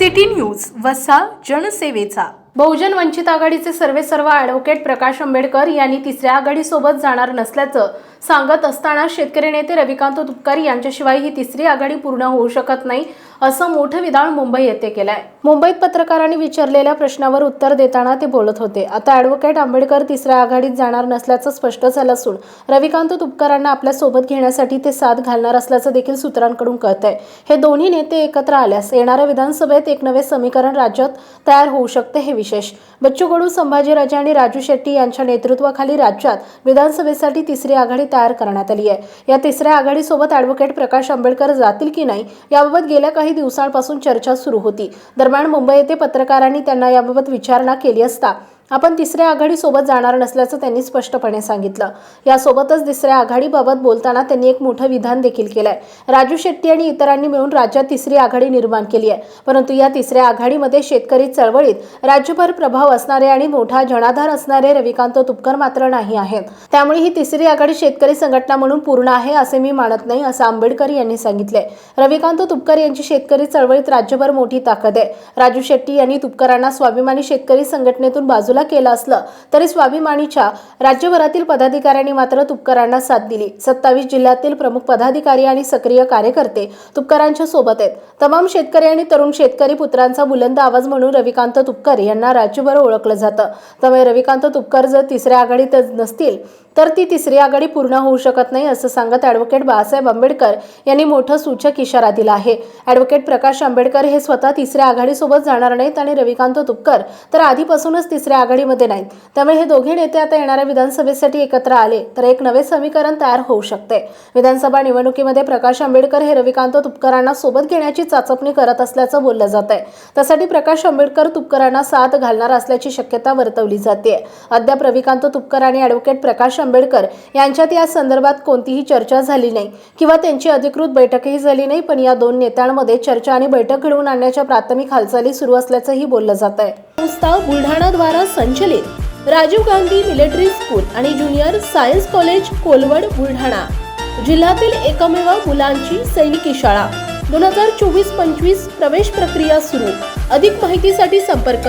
City news वसा जनसेवेचा. बहुजन वंचित आघाडीचे सर्वे सर्व ॲडव्होकेट प्रकाश आंबेडकर यांनी तिसऱ्या आघाडीसोबत जाणार नसल्याचं सांगत असताना शेतकरी नेते रविकांत तुपकारी यांच्याशिवाय ही तिसरी आघाडी पूर्ण होऊ शकत नाही. असं मोठं विधान मुंबई येथे केलंय. मुंबईत पत्रकारांनी विचारलेल्या प्रश्नावर उत्तर देताना ते बोलत होते. आता ॲडव्होकेट आंबेडकर तिसऱ्या आघाडीत जाणार नसल्याचं स्पष्ट झालं असून रविकांत तुपकरांना आपल्यासोबत घेण्यासाठी ते साथ घालणार असल्याचं देखील सूत्रांकडून कळतंय. हे दोन्ही नेते एकत्र आल्यास येणाऱ्या विधानसभेत एक नवे समीकरण राज्यात तयार होऊ शकते हे विशेष. बच्चू कडू संभाजीराजे आणि राजू शेट्टी यांच्या नेतृत्वाखाली राज्यात विधानसभेसाठी तिसरी आघाडी तयार करण्यात आली आहे. या तिसऱ्या आघाडीसोबत ॲडव्होकेट प्रकाश आंबेडकर जातील की नाही याबाबत गेल्या काही दिवसांपासून चर्चा सुरू होती. दरम्यान मुंबई येथे पत्रकारांनी त्यांना याबाबत विचारणा केली असता आपण तिसऱ्या आघाडीसोबत जाणार नसल्याचं त्यांनी स्पष्टपणे सांगितलं. यासोबतच तिसऱ्या आघाडीबाबत बोलताना त्यांनी एक मोठं विधान देखील केलंय. राजू शेट्टी आणि इतरांनी मिळून राज्यात तिसरी आघाडी निर्माण केली आहे. परंतु या तिसऱ्या आघाडीमध्ये शेतकरी चळवळीत राज्यभर प्रभाव असणारे आणि मोठा जनाधार असणारे रविकांत तुपकर मात्र नाही आहेत. त्यामुळे ही तिसरी आघाडी शेतकरी संघटना म्हणून पूर्ण आहे असे मी मानत नाही असं आंबेडकर यांनी सांगितले रविकांत तुपकर यांची शेतकरी चळवळीत राज्यभर मोठी ताकद आहे. राजू शेट्टी यांनी तुपकरांना स्वाभिमानी शेतकरी संघटनेतून बाजूला केलं असलं तरी स्वाभिमानीच्या राज्यभरातील पदाधिकाऱ्यांनी मात्र तुपकरांना साथ दिली. सत्तावीस जिल्ह्यातील प्रमुख पदाधिकारी आणि सक्रिय कार्यकर्ते तुपकरांच्या सोबत आहेत. तमाम शेतकरी आणि तरुण शेतकरी पुत्रांचा बुलंद आवाज म्हणून रविकांत तुपकर यांना राज्यभर ओळखलं जातं. त्यामुळे रविकांत तुपकर जर तिसऱ्या आघाडीत नसतील तर ती तिसरी आघाडी पूर्ण होऊ शकत नाही असं सांगत ॲडव्होकेट बाळासाहेब आंबेडकर यांनी मोठं सूचक इशारा दिला आहे. ॲडव्होकेट प्रकाश आंबेडकर हे स्वतः तिसऱ्या आघाडीसोबत जाणार नाहीत आणि रविकांत तुपकर तर आधीपासूनच तिसऱ्या आघाडीमध्ये नाहीत. त्यामुळे हे दोघे नेते आता येणाऱ्या विधानसभेसाठी एकत्र आले तर एक नवे समीकरण तयार होऊ शकते. विधानसभा निवडणुकीमध्ये प्रकाश आंबेडकर हे रविकांत तुपकरांना सोबत घेण्याची चाचपणी करत असल्याचं बोललं जात आहे त्यासाठी प्रकाश आंबेडकर तुपकरांना साथ घालणार असल्याची शक्यता वर्तवली जाते अद्याप रविकांत तुपकर आणि ॲडव्होकेट प्रकाश आंबेडकर यांच्यात या संदर्भात कोणतीही चर्चा झाली नाही किंवा त्यांची अधिकृत बैठकही झाली नाही पण या दोन नेत्यांमध्ये चर्चा आणि बैठक घडवून आणण्याच्या प्राथमिक हालचाली सुरू असल्याचंही बोललं जात आहे संस्था बुलढाणाद्वारा संचलित राजीव गांधी मिलिटरी स्कूल आणि junior science college Kolwad Buldhana. जिल्ह्यातील एकमेव मुलांची सैनिकी शाळा. दोन हजार चोवीस पंचवीस प्रवेश प्रक्रिया सुरू. अधिक माहितीसाठी संपर्क